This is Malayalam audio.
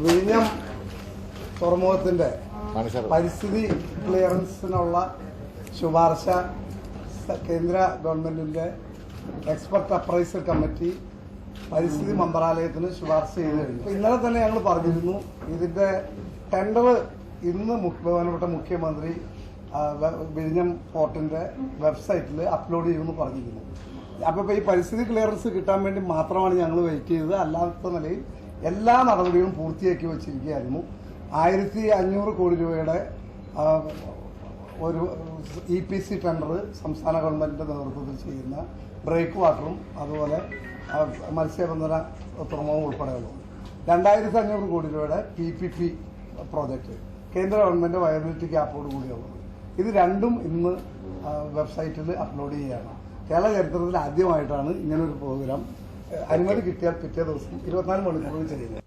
വിഴിഞ്ഞം തുറമുഖത്തിന്റെ പരിസ്ഥിതി ക്ലിയറൻസിനുള്ള ശുപാർശ കേന്ദ്ര ഗവൺമെന്റിന്റെ എക്സ്പെർട്ട് അപ്രൈസർ കമ്മിറ്റി പരിസ്ഥിതി മന്ത്രാലയത്തിന് ശുപാർശ ചെയ്ത് കഴിഞ്ഞു. ഇന്നലെ തന്നെ ഞങ്ങൾ പറഞ്ഞിരുന്നു ഇതിന്റെ ടെൻഡർ ഇന്ന് ബഹുമാനപ്പെട്ട മുഖ്യമന്ത്രി വിഴിഞ്ഞം പോർട്ടിന്റെ വെബ്സൈറ്റിൽ അപ്ലോഡ് ചെയ്യുമെന്ന് പറഞ്ഞിരുന്നു. അപ്പൊ ഇപ്പൊ ഈ പരിസ്ഥിതി ക്ലിയറൻസ് കിട്ടാൻ വേണ്ടി മാത്രമാണ് ഞങ്ങൾ വെയിറ്റ് ചെയ്തത്. അല്ലാത്ത നിലയിൽ എല്ലാ നടപടികളും പൂർത്തിയാക്കി വെച്ചിരിക്കുകയായിരുന്നു. ആയിരത്തി അഞ്ഞൂറ് കോടി രൂപയുടെ ഒരു ഇ പി സി ടെൻഡർ സംസ്ഥാന ഗവൺമെന്റിന്റെ നേതൃത്വത്തിൽ ചെയ്യുന്ന ബ്രേക്ക് വാട്ടറും അതുപോലെ മത്സ്യബന്ധന തുറമുഖം ഉൾപ്പെടെയുള്ളതും. രണ്ടായിരത്തി അഞ്ഞൂറ് കോടി രൂപയുടെ പി പി പി പ്രോജക്റ്റ് കേന്ദ്ര ഗവൺമെന്റ് വയബിലിറ്റി ക്യാപ്പോട് കൂടിയുള്ളത്. ഇത് രണ്ടും ഇന്ന് വെബ്സൈറ്റിൽ അപ്ലോഡ് ചെയ്യുകയാണ്. കേരള ചരിത്രത്തിൽ ആദ്യമായിട്ടാണ് ഇങ്ങനൊരു പ്രോഗ്രാം അനുമതി കിട്ടിയാൽ പിറ്റേ ദിവസം ഇരുപത്തിനാല് മണിക്കൂറിൽ ചെയ്യുന്നത്